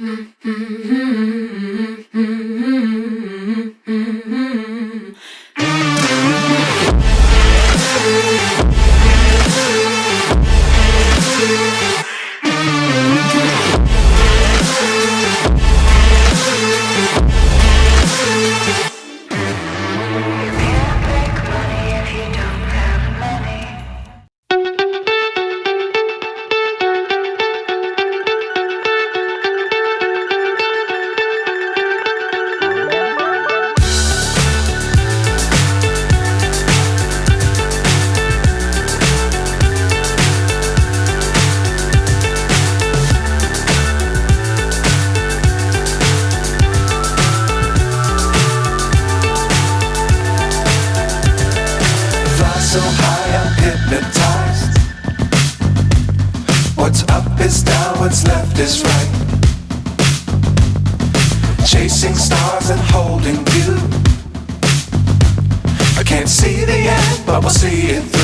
Mm. It through.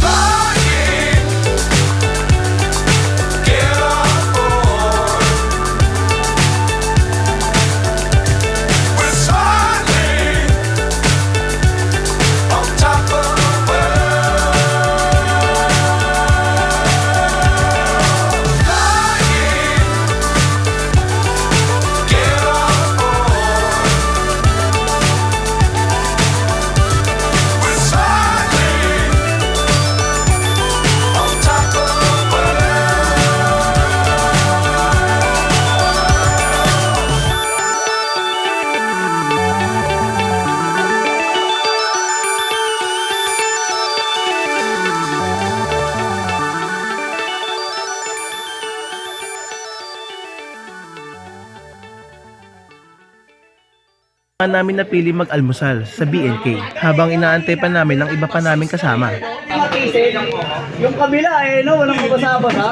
Namin napili mag-almusal sa BNK habang inaantay pa namin ang iba pa namin kasama. Yung kabila eh, no? Walang kabasa-basa.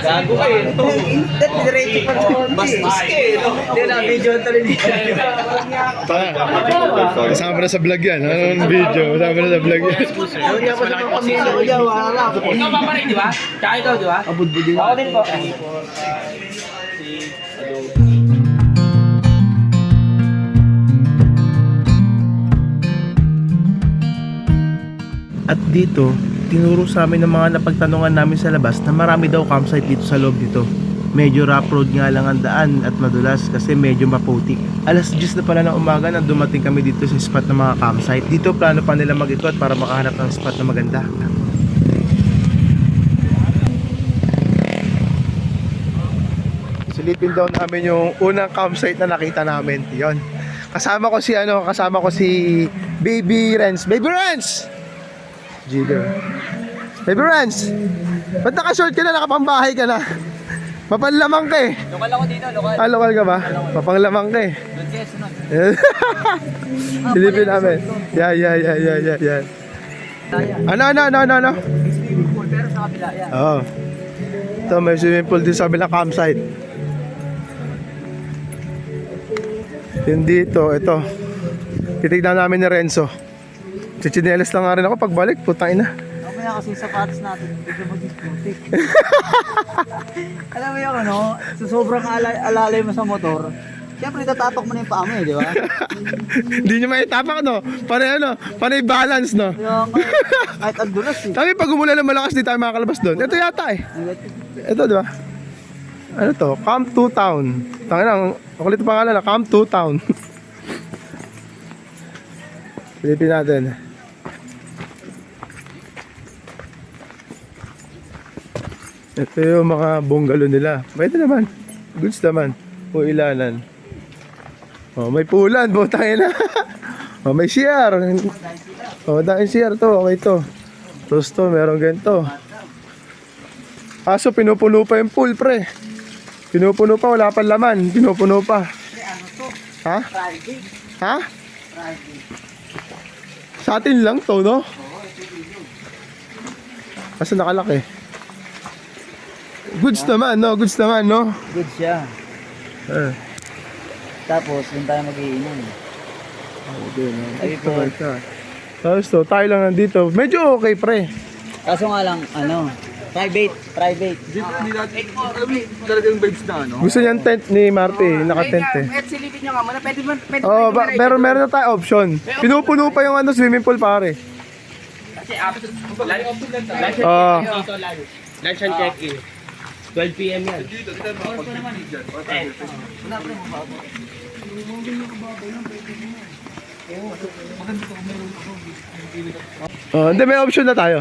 Gago eh. Instead, diretso pa rin. Bastos ka eh, no? Hindi na, video ang talin Kasama na sa vlog yan. Anong video? Kasama na sa vlog yan. Hindi ako sa pamilya ko dyan, wala lang. Ikaw pa pa rin, di ba? Tsaka ikaw, di ba? Abudbudin. Ako din po. At dito, tinuro sa amin ng mga napagtanungan namin sa labas na marami daw campsite dito sa loob nito. Medyo rough road nga lang ang daan at madulas kasi medyo maputik. Alas 10 na pala ng umaga nang dumating kami dito sa spot ng mga campsite. Dito plano pa nila mag-ikot para makahanap ng spot na maganda. Silipin daw namin yung unang campsite na nakita namin. Yon. Kasama ko si ano, kasama ko si Baby Renz. Baby Renz! Jigger. Baby Renz! Ba't naka-short ka na? Nakapambahay ka na? Mapanlamang ka eh. Lokal ako dito, lokal. Ah, lokal ka ba? Mapanglamang ka eh. Kayo, sunod. Silipin namin. Yan, yan, yan, yan, yan, yan. Ano, ano, ano, ano, ano? Swimming pool, pero sa kabila, yan. Oo. Ito, may swimming pool din sa kabilang campsite. Yung dito, ito. Titignan namin ni Renzo. Chichinelas lang nga rin ako pagbalik, putang ina. Mamaya kasi yung sapatos natin, bigla mag-disputik. Alam mo yung ano, sa sobrang ala- alalay mo sa motor, Siyempre, tatatok mo na yung paa mo eh, di ba? Hindi nyo maitapak, no? Panay ano, panay balance, no? Kaya nga, kahit ang dulas eh. Sabi, pag umulan ng malakas, di tayo makakalabas doon. Ito yata eh. Ito, di ba? Ano to? Camp 2 Town. Tangin ang kulit ang pangalan na Camp 2 Town. Silipin natin. Ito yung mga bungalow nila. Pwede naman. Goods naman. O ilanan. Oh, may pulan, butang ina. oh, may CR. Oh, dahil CR to, okay to. Tapos to, meron ganito. Aso, pinupuno pa yung pool, pre. Pinupuno pa, wala pa laman. Pinupuno pa. Ha? Ha? Sa atin lang to, no? Kasi nakalaki. Goods naman, no? Goods naman, no? Good siya. Eh. Tapos, doon tayo mag-iinom. Sabi po, Tapos to, tayo lang nandito. Medyo okay, pre. kaso nga lang, ano, private, private. Gusto niyan tent ni Marty, naka-tent eh. Pwede silipin nyo nga muna. Pwede man, pwede Oh, ba, pero meron na tayo option. Pinupuno pa yung ano, swimming pool pare. Kasi after, lunch Oh, lunch and check-in. 12 p.m. yan. oh, hindi may option na tayo.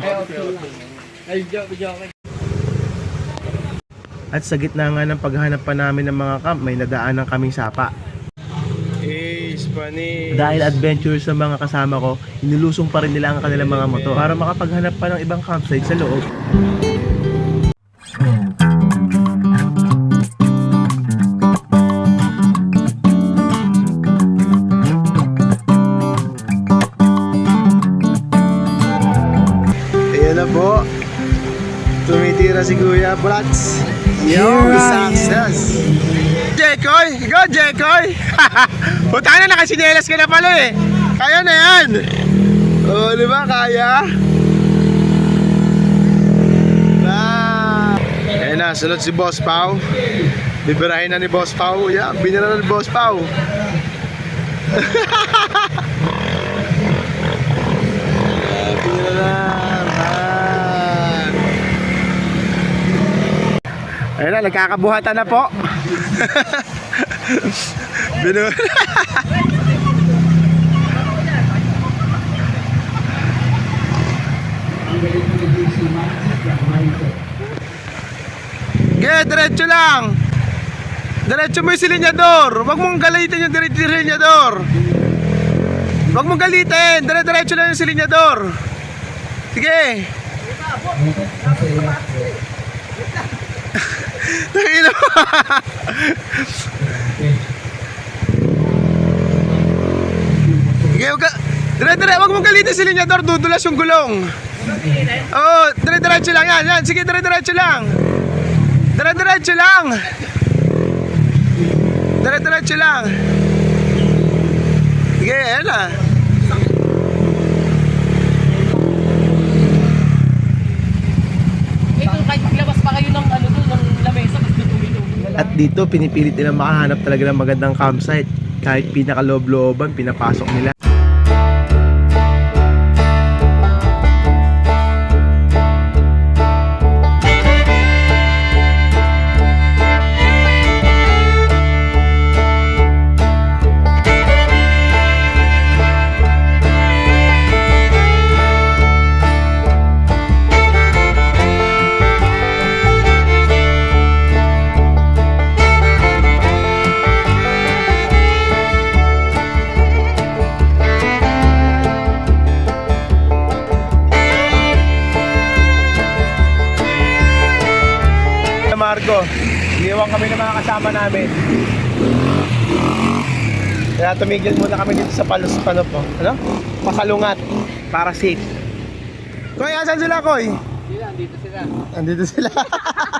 At sa gitna nga ng paghanap pa namin ng mga camp, may nadaanan kaming sapa. Hey, Spanish. Dahil adventure sa mga kasama ko, inilusong pa rin nila ang kanilang mga motor para makapaghanap pa ng ibang campsite sa loob. Tumitira si Kuya Brats. Yo, success! Jekoy! Go, Jekoy! Puta na, nakasinelas ka na pala eh. Kaya na yan. Oo, oh, di ba? Kaya? Ah. Ayan na, sunod si Boss Pau. Bibirahin na ni Boss Pau. Yan, binira na ni Boss Pau. Binira na. Ah. Ayun na, nagkakabuhatan na po. Binu... Ge, diretso lang. Diretso mo yung silinyador. Huwag mong galitin yung dire- silinyador. Huwag mong galitin. Dire-diretso lang yung silinyador. Sige. Tangina huwag ka. Dire, dire, huwag mong galitin si Linyador, dudulas yung gulong. Oo, dire, diretso lang yan, yan. Sige, dire, diretso lang. Dire, diretso lang. Dire, diretso lang. Sige, yan. Eh, kung kahit maglabas pa kayo ng ano doon, ng lamesa, mas dumi-dumi. At dito, pinipilit nila makahanap talaga ng magandang campsite. Kahit pinakaloob-looban, pinapasok nila. Kasama namin. Kaya tumigil muna kami dito sa palos pano po. Ano? Pasalungat. Para safe. Koy, asan sila, Koy? Sila, dito sila. Andito sila.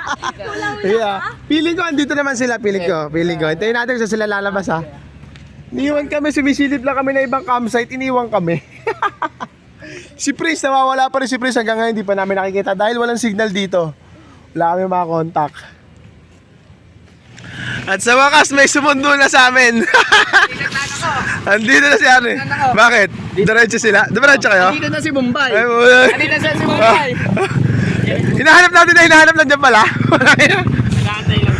yeah. Piling ko, andito naman sila. Piling ko. Piling ko. Hintayin natin saan sila lalabas, ha? Iniwan kami, sumisilip lang kami na ibang campsite. Iniwan kami. si Prince, nawawala pa rin si Prince hanggang ngayon. Hindi pa namin nakikita dahil walang signal dito. Wala kami mga contact. At sa wakas, may sumundo na sa amin. Andito na si Arne. Bakit? Diretso sila? Diretso kayo? Dito na si Bombay. Ay, wala. Dito na si Bombay. Hinahanap natin na hinahanap pala. Lang doon.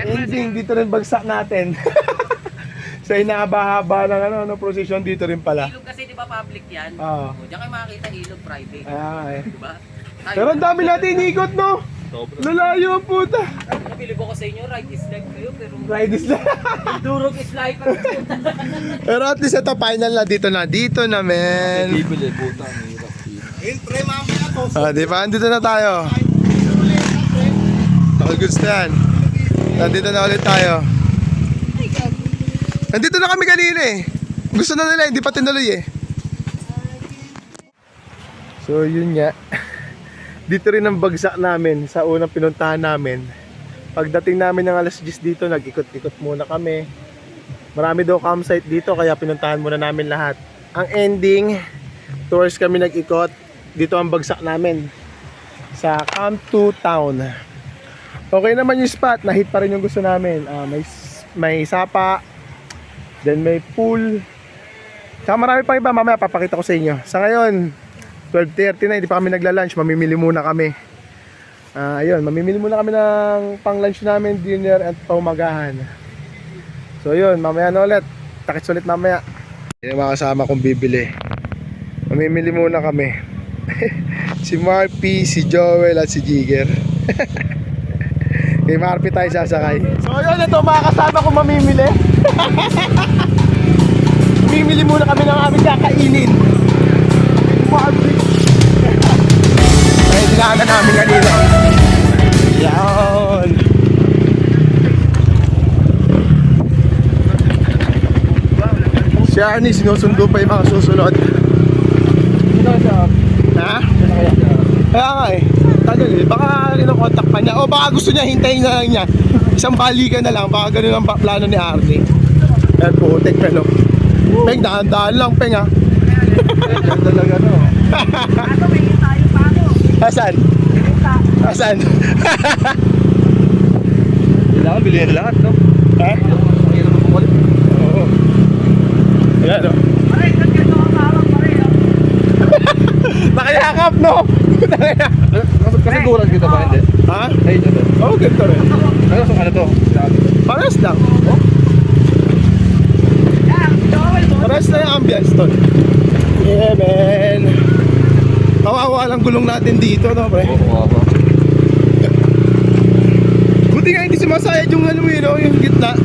Ending, dito rin bagsak natin. sa inahaba-haba ng ano, ano, procession dito rin pala. Ilog kasi di ba public yan? Oo. O, Diyan kayo makakita ilog private. Ah, eh. Di ba? Tayo- Pero ang dami natin inikot, no? Lalayo ang puta. Nabili ko sa inyo, right is left kayo, pero Ride is lang. durog is life. Pero at least ito final na dito na. Dito na men. Bibili, puta, ang hirap. Ah, di ba? Andito na tayo. All goods na yan. Nandito na ulit tayo. Nandito na kami kanina eh. Gusto na nila, hindi pa tinuloy eh. So yun nga. Dito rin ang bagsak namin sa unang pinuntahan namin. Pagdating namin ng alas 10 dito, nag-ikot-ikot muna kami. Marami daw campsite dito kaya pinuntahan muna namin lahat. Ang ending, tours kami nag-ikot. Dito ang bagsak namin sa Camp 2 Town. Okay naman yung spot, na-hit pa rin yung gusto namin. Ah, may may sapa, then may pool. Saka marami pa iba, mamaya papakita ko sa inyo. Sa ngayon, 12.30 na, hindi pa kami nagla-lunch, mamimili muna kami. Ah, ayun, mamimili muna kami ng pang-lunch namin, dinner at paumagahan. So yun, mamaya na ulit. Takits ulit mamaya. Ang mga kasama kong bibili. Mamimili muna kami. si Marpy, si Joel at si Jigger. Kay Marpy tayo sasakay. So yun, ito mga kasama kong mamimili. mamimili muna kami ng aming kakainin. Namin kanina. Yan. Si Arnie, sinusundo pa yung mga susunod. Ha? Kaya nga eh. Tagal eh. Baka kinokontak pa niya. O baka gusto niya hintayin na lang niya. Isang balikan na lang. Baka ganun ang pa- plano ni Arnie. Yan po, tek pelo. Peng, dahan-dahan lang, Peng ha. talaga no. Asan? Asan? Kailangan bilhin lahat, no? ha? Oo. Ayan o. Nakayakap no? Kasi gulat kita ba, hindi? ha? Ay, ito. Oo, oh, ganito rin. Ano, so ano to? Pares lang. Pares na yung ambience tol. Yeah, man. Kawawa lang gulong natin dito, no, pre? Oo, Buti nga hindi sumasayad yung ano yun, yung gitna.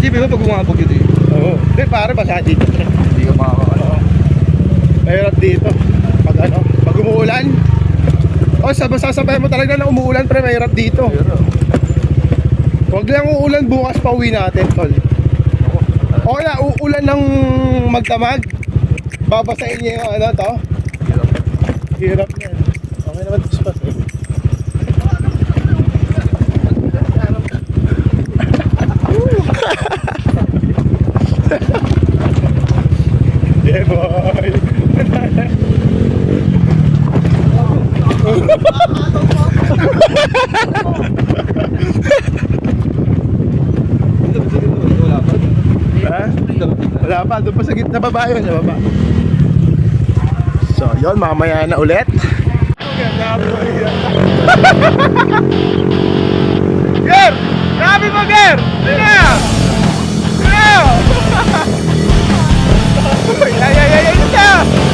Isipin mo pag umabog ito eh. Oo. Hindi, pare, basa dito. Hindi ka makakano. Mahirap dito. Pag ano, pag umuulan. O, sa sasabay mo talaga na umuulan, pre, mahirap dito. Huwag lang uulan bukas pa uwi natin, tol. O kaya, uulan ng magdamag. Babasahin niya yung ano to. Hirap yan. Okay naman ito spot eh. yeah, boy. Wala pa. Ha? Pa, doon pa sa gitna baba yun, baba. So, yun, mamaya na ulit. Ger! Grabe mo, Ger!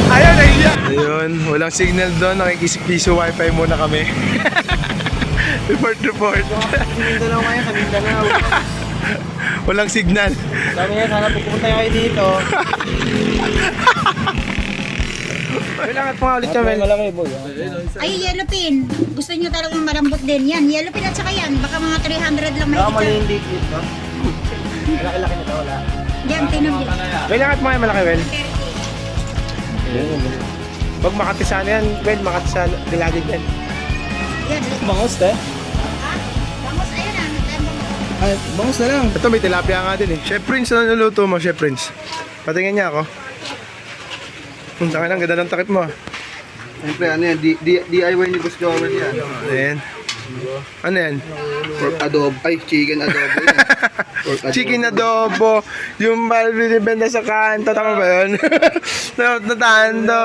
Nahiya. Ayun, walang signal doon. Nakikisip-piso wifi muna kami. report, report. Mindanao ngayon, sa Mindanao. Walang signal. Sabi niya, sana pupunta kayo dito. Kailangan pa ulit kami. Malaki boy. Ay, yellow pin. Gusto nyo talagang malambot din. Yan, yellow pin at saka yan. Baka mga 300 lang may Baka mali ito. yung date dito. Laki-laki nito, wala. Diyan, tinog yan. Kailangan mo kayo malaki, Wel. Pag makatisana yan, Wel, makatisana, dilagid yan. Yan. Bangos, te? Ay, bangos na lang. Ito may tilapia nga din eh. Chef Prince, ano nuluto mo, Chef Prince? Patingin niya ako. Kung saan ang ganda ng takip mo. ah. Siyempre, ano yan, D- D- DIY ni Boss Joel yan. Ayan. Ano yan? Pork adobo, ay, chicken adobo yan. Pork adobo. Chicken adobo. Yung binibenta sa kanto. Tama ba yun? Natando.